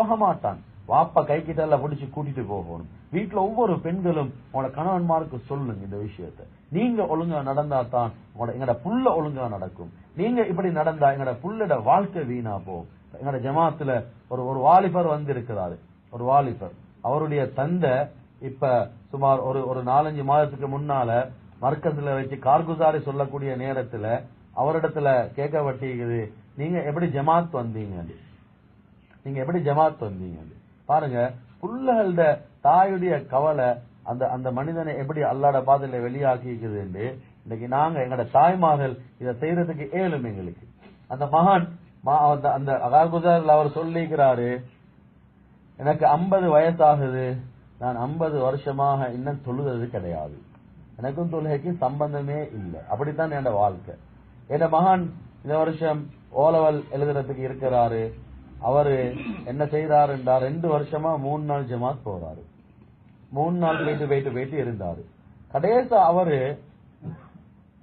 போக மாட்டான் வாப்பா கை கிட்ட பிடிச்சு கூட்டிட்டு போகணும். வீட்டுல ஒவ்வொரு பெண்களும் உங்களோட கணவன்மாருக்கு சொல்லுங்க இந்த விஷயத்த. நீங்க ஒழுங்கா நடந்தா தான் உங்களோட எங்கட புள்ள ஒழுங்கா நடக்கும். நீங்க இப்படி நடந்தா எங்கட புள்ளட வாழ்க்கை வீணா போகும். எங்கட ஜமாத்துல ஒரு ஒரு வாலிபர் வந்து இருக்கிறாரு ஒரு வாலிபர். அவருடைய தந்தை இப்ப சுமார் ஒரு ஒரு நாலஞ்சு மாதத்துக்கு முன்னால மர்க்கத்துல வச்சு கார்குசாரி சொல்லக்கூடிய நேரத்துல அவரிடத்துல கேட்க வட்டிக்குது. நீங்க எப்படி ஜமாத் வந்தீங்க நீங்க எப்படி ஜமாத் வந்தீங்க பாருங்க புள்ளகளோட தாயுடைய கவலை அந்த அந்த மனிதனை எப்படி அல்லாட பாதையில வெளியாக்கிக்குது இன்னைக்கு நாங்க எங்கட தாய்மார்கள் இதை செய்யறதுக்கு ஏழும் எங்களுக்கு. அந்த மகான் மா- அந்த அந்த அவர் சொல்லிக்கிறாரு எனக்கு 50 வயசாகுது. நான் 50 வருஷமாக இன்னும் தொழுது கிடையாது. எனக்கும் தொழுகைக்கு சம்பந்தமே இல்லை. அப்படித்தான் என்னோட வாழ்க்கை. என் மகான் இந்த வருஷம் ஓலவல் எழுதுறதுக்கு இருக்கிறாரு. அவரு என்ன செய்யறாருன்றா ரெண்டு வருஷமா மூணு நாள் ஜமாத் போறாரு. மூணு நாள் போயிட்டு போயிட்டு போயிட்டு இருந்தாரு. கடைசி அவரு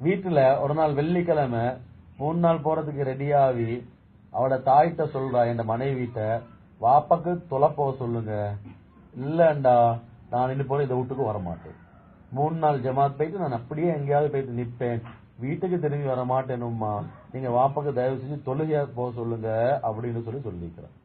வீட்டுல ஒரு நாள் வெள்ளிக்கிழமை மூணு நாள் போறதுக்கு ரெடியாகி அவட தாய்கிட்ட சொல்றா என் மனைவிட்ட வாப்பாக்கு தொலை போக சொல்லுங்க. இல்லண்டா நான் இன்னும் போல இந்த வீட்டுக்கு வர மாட்டேன் மூணு நாள் ஜமாத் போயிட்டு நான் அப்படியே எங்கேயாவது போயிட்டு நிப்பேன். வீட்டுக்கு திரும்பி வர மாட்டேனும்மா நீங்க வாப்பக்கு தயவு செஞ்சு தொழுகையா போக சொல்லுங்க அப்படின்னு சொல்லி சொல்லிக்கிறேன்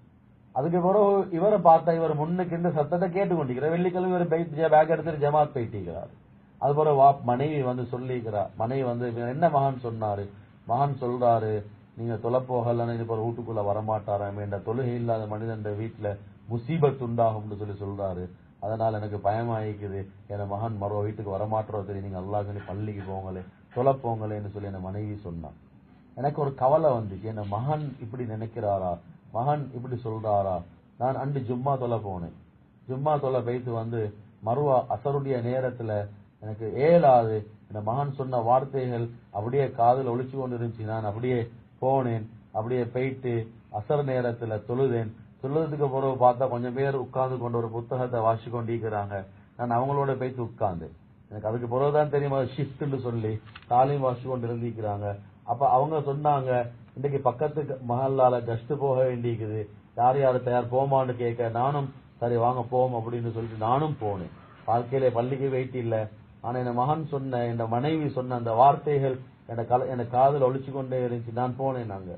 அதுக்கு பிறகு இவரை பார்த்தா இவர் முன்னுக்கு இந்த சத்தத்தை கேட்டுக்கொண்டிருக்கிறார். வெள்ளிக்கிழமை இவர் பேக் எடுத்துட்டு ஜமாத் போயிட்டிருக்கிறார். அது போல வா மனைவி வந்து சொல்லிக்கிறார். மனைவி வந்து என்ன மகன் சொன்னாரு? மகன் சொல்றாரு நீங்க தொலை போகலன்னு இது வீட்டுக்குள்ள வரமாட்டாராம் என்ற தொழுகை இல்லாத மனிதன் வீட்டுல முசீபத் உண்டாகும்னு சொல்லி சொல்றாரு. அதனால் எனக்கு பயமாயிக்குது. என் மகன் மரோ வீட்டுக்கு வரமாட்டோம் தெரியும் நீங்கள் அல்லாஹ் பள்ளிக்கு போங்களே தொலை போங்களேன்னு சொல்லி என் மனைவி சொன்னான். எனக்கு ஒரு கவலை வந்துச்சு. என் மகன் இப்படி நினைக்கிறாரா? மகன் இப்படி சொல்றாரா? நான் அன்று ஜும்மா தொலை போனேன். ஜும்மா தொலை போயிட்டு வந்து மறுவா அசருடைய நேரத்துல எனக்கு ஏலாது. இந்த மகன் சொன்ன வார்த்தைகள் அப்படியே காதில் ஒழிச்சு கொண்டு இருந்துச்சு. நான் அப்படியே போனேன். அப்படியே போயிட்டு அசர் நேரத்துல தொழுதேன். தொழுதுக்கு பிறகு பார்த்தா கொஞ்சம் பேர் உட்கார்ந்து கொண்டு ஒரு புத்தகத்தை வாசி கொண்டிருக்கிறாங்க. நான் அவங்களோட பேசி உட்கார்ந்து. எனக்கு அதுக்கு பிறகுதான் தெரியுமா ஷிஃப்ட்னு சொல்லி தாலியும் வாசி கொண்டு இருந்திருக்கிறாங்க அப்ப அவங்க சொன்னாங்க இன்னைக்கு பக்கத்து மஹல்லால கஷ்டு போக வேண்டியிருக்குது. யார் யார் தயார் போமான்னு கேட்க நானும் சரி வாங்க போவோம் அப்படின்னு சொல்லிட்டு நானும் போனேன். வாழ்க்கையில பள்ளிக்கு வெயிட் இல்லை. ஆனா என் மகன் சொன்ன என் மனைவி சொன்ன அந்த வார்த்தைகள் என் கல என் காதல் ஒழிச்சு கொண்டே இருந்துச்சு. நான் போனேன் நாங்க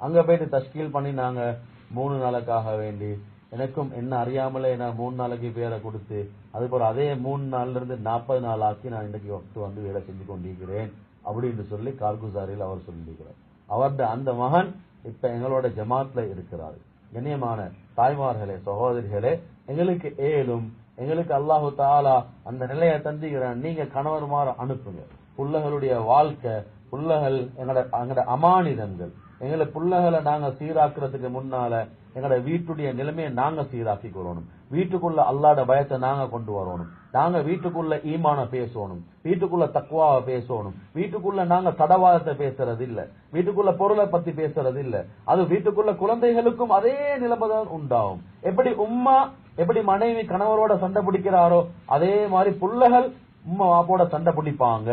அங்க போயிட்டு தஷ்கீல் பண்ணினாங்க. மூணு நாளுக்காக வேண்டி. எனக்கும் என்ன அறியாமலே நான் மூணு நாளைக்கு பேரை கொடுத்து அதுபோல அதே மூணு நாள்ல இருந்து நாற்பது நாள் ஆக்கி நான் இன்னைக்கு வக்து வந்து வேலை செஞ்சு கொண்டிருக்கிறேன். அப்படின்னு சொல்லி கார்குசாரியில் அவர் சொல்லியிருக்கிறார். அவருடைய அந்த மகன் இப்ப எங்களோட ஜமாத்ல இருக்கிறார். கண்ணியமான தாய்மார்களே சகோதரிகளே எங்களுக்கு ஏலும் எங்களுக்கு அல்லாஹு தாலா அந்த நிலையை தந்திக்கிறான் நீங்க கணவருமாறு அனுப்புங்க. புள்ளகளுடைய வாழ்க்கை புள்ளகள் எங்களோட எங்களோட அமானிதங்கள். எங்களை புள்ளகளை நாங்க சீராக்குறதுக்கு முன்னால எங்களோட வீட்டுடைய நிலைமையை நாங்க சீராக்கி கொள்ளணும் வீட்டுக்குள்ள அல்லாட பயத்தை நாங்க கொண்டு வரணும். நாங்க வீட்டுக்குள்ள ஈமான பேசணும். வீட்டுக்குள்ள தக்குவாவை பேசணும். வீட்டுக்குள்ள நாங்க தடவாதத்தை பேசுறது இல்ல வீட்டுக்குள்ள பொருளை பத்தி பேசுறது இல்ல அது வீட்டுக்குள்ள குழந்தைகளுக்கும் அதே நிலைமை தான் உண்டாகும். எப்படி உம்மா எப்படி மனைவி கணவரோட சண்டை பிடிக்கிறாரோ அதே மாதிரி புள்ளகள் உம்மா வாப்போட சண்டை பிடிப்பாங்க.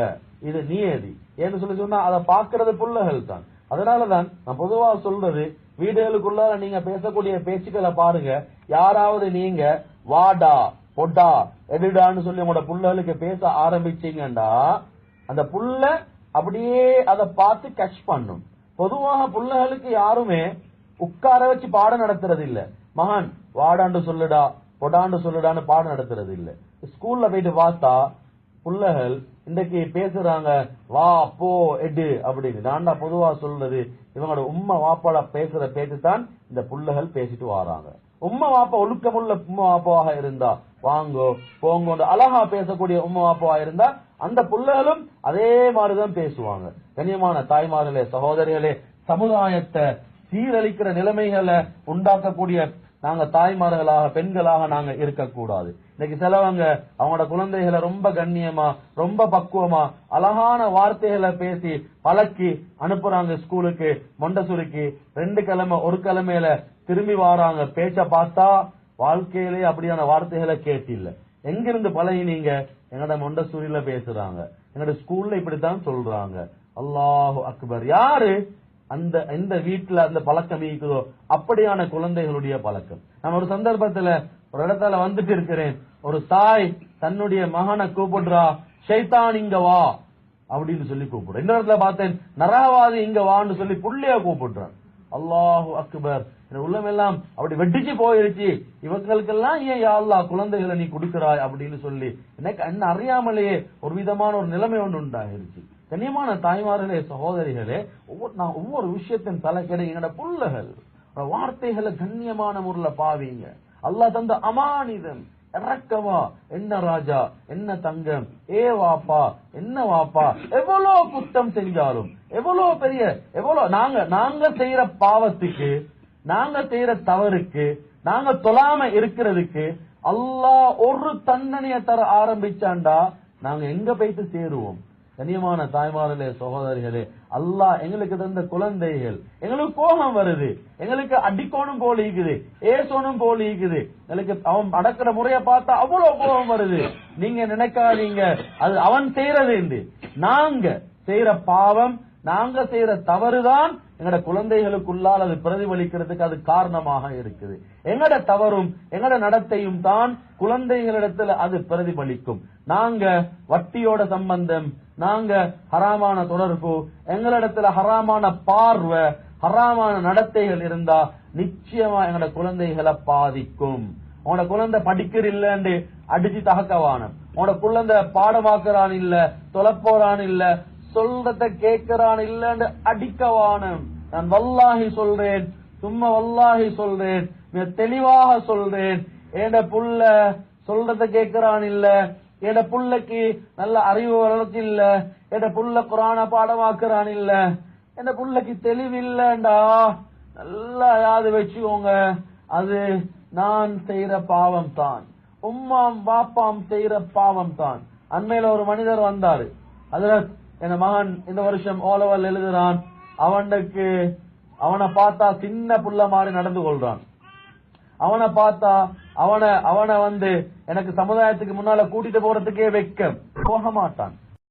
இது நியதி. ஏன்னு சொல்லி சொன்னா அதை பாக்குறது பிள்ளைகள் தான் அதனாலதான் நான் பொதுவா சொல்றது வீடுகளுக்குள்ளார நீங்க பேசக்கூடிய பேச்சுக்களை பாருங்க. யாராவது நீங்க வாடா பொட்டா எடுடான்னு சொல்லி உங்களோட புள்ளகளுக்கு பேச ஆரம்பிச்சீங்கடா அந்த புள்ள அப்படியே அதை பார்த்து கட்ச் பண்ணும். பொதுவாக புள்ளகளுக்கு யாருமே உட்கார வச்சு பாடம் நடத்துறது இல்ல மகான் வாடாண்டு சொல்லுடா பொடாண்டு சொல்லுடான்னு பாடம் நடத்துறது இல்ல ஸ்கூல்ல போயிட்டு பார்த்தா புள்ளகள் இன்றைக்கு பேசுறாங்க வா போ எடு அப்படின்னு. நான்டா பொதுவா சொல்றது. இவங்களோட உம்மா வாப்பாட பேசுற பேச்சு தான் இந்த புள்ளகள் பேசிட்டு வராங்க. உம்மா வாப்பா ஒழுக்கமுள்ள உம்மா வாப்பாவாக இருந்தா வாங்கோ போங்கோண்டு அழகா பேசக்கூடிய உம்மா வாப்பாவா இருந்தா அந்த புள்ளகளும் அதே மாதிரிதான் பேசுவாங்க. கண்ணியமான தாய்மார்களே சகோதரிகளே சமுதாயத்தை சீரழிக்கிற நிலைமைகளை உண்டாக்கக்கூடிய நாங்க தாய்மார்களாக பெண்களாக நாங்க இருக்கக்கூடாது. இன்னைக்கு சிலவங்க அவங்களோட குழந்தைகளை ரொம்ப கண்ணியமா ரொம்ப பக்குவமா அழகான வார்த்தைகளை பேசி பழக்கி அனுப்புறாங்க ஸ்கூலுக்கு மொண்டசுருக்கு. ரெண்டு கிழமை ஒரு கிழமையில திரும்பி வராங்க. பேச்ச பார்த்தா வாழ்க்கையிலே அப்படியான வார்த்தைகளை கேட்டில்ல. எங்கிருந்து பழகினீங்க? எங்கட மொண்டசூரியில பேசுறாங்க. எங்கட ஸ்கூல்ல இப்படித்தான் சொல்றாங்க. அல்லாஹு அக்பர். யாரு? அந்த எந்த வீட்டுல அந்த பழக்கம் இருக்குதோ அப்படியான குழந்தைகளுடைய பழக்கம். நான் ஒரு சந்தர்ப்பத்துல ஒரு இடத்துல வந்துட்டு இருக்கிறேன். ஒரு தாய் தன்னுடைய மகனை கூப்பிடுறா ஷைத்தான் இங்க வா. அப்படின்னு சொல்லி கூப்பிடுறேன் இந்த இடத்துல பார்த்தேன் நரகவாதி இங்க வான்னு சொல்லி புள்ளைய கூப்பிடுறான். அல்லாஹு அக்பர். உள்ளமெல்லாம் அப்படி வெட்டிச்சு போயிருச்சு. இவங்களுக்கெல்லாம் ஏன் யாழ்லா குழந்தைகளை நீ கொடுக்கிறாய் அப்படின்னு சொல்லி எனக்கு என்ன அறியாமலேயே ஒரு விதமான ஒரு நிலைமை ஒன்று உண்டாயிருச்சு. கண்ணியமான தாய்மார்களே சகோதரிகளே ஒவ்வொரு நான் ஒவ்வொரு விஷயத்தின் தலைக்கடை என்னோட புள்ளகள் வார்த்தைகளை கண்ணியமான முறையில் பாவீங்க. அல்லாஹ் தந்த அமானிதம். இறக்கவா? என்ன ராஜா? என்ன தங்கம்? ஏ வாப்பா? என்ன வாப்பா? எவ்வளோ குத்தம் செஞ்சாலும் எவ்வளோ பெரிய எவ்வளோ நாங்க நாங்க செய்யற பாவத்துக்கு நாங்க செய்யற தவறுக்கு நாங்க தொழாம இருக்கிறதுக்கு அல்லாஹ் ஒரு தண்டனையை தர ஆரம்பிச்சாண்டா நாங்க எங்க போயிட்டு சேருவோம்? கனியமான தாய்மார்களே சகோதரிகளே அல்லாஹ் எங்களுக்கு தந்த குழந்தைகள் எங்களுக்கு கோபம் வருது எங்களுக்கு அடிக்கோணும் போல இருக்குது ஏசோனும் போல இருக்குது எங்களுக்கு அவன் அடக்கிற முறைய பார்த்தா அவ்வளவு கோபம் வருது. நீங்க நினைக்காதீங்க அது அவன் செய்யறது என்று. நாங்க செய்யற பாவம் நாங்க செய்யற தவறுதான் எங்கட குழந்தைகளுக்குள்ளால் அது பிரதிபலிக்கிறதுக்கு அது காரணமாக இருக்குது. எங்கட தவறும் எங்கட நடத்தையும் தான் குழந்தைகளிடத்துல அது பிரதிபலிக்கும். நாங்க வட்டியோட சம்பந்தம் நாங்க ஹராமான தொடர்பு எங்களிடத்துல ஹராமான பார்வை ஹராமான நடத்தைகள் இருந்தா நிச்சயமா எங்கட குழந்தைகளை பாதிக்கும். உங்களோட குழந்தை படிக்கிற இல்லன்னு அடிச்சு தகக்கவானம் உங்களோட குழந்தை பாடமாக்குறான் இல்ல தொலைப்போறான் இல்ல சொல்றத கேட்கிறான் இல்லன்னு அடிக்கவானம் நான் வல்லாஹி சொல்றேன் சும்மா வல்லாஹி சொல்றேன் மிக தெளிவாக சொல்றேன். ஏட புள்ள சொல்றத கேட்கிறான் இல்ல ஏட புள்ளைக்கு நல்ல அறிவு வளர்ச்சி இல்ல ஏட புள்ள குரான பாடமாக்குறான் இல்ல என் புள்ளைக்கு தெளிவு இல்லண்டா நல்லா யாவது வச்சுக்கோங்க அது நான் செய்யற பாவம் தான் உம்மாம் பாப்பாம் செய்யற பாவம் தான் அண்மையில ஒரு மனிதர் வந்தாரு. அதுல என் மகன் இந்த வருஷம் ஓலவல் எழுதுறான். அவனுக்கு அவனை பார்த்தா சின்ன புள்ள மாதிரி நடந்து கொள்றான். அவனை பார்த்தா அவனை அவனை வந்து எனக்கு சமுதாயத்துக்கு முன்னால கூட்டிட்டு போறதுக்கே வெக்கம் போக மாட்டான்.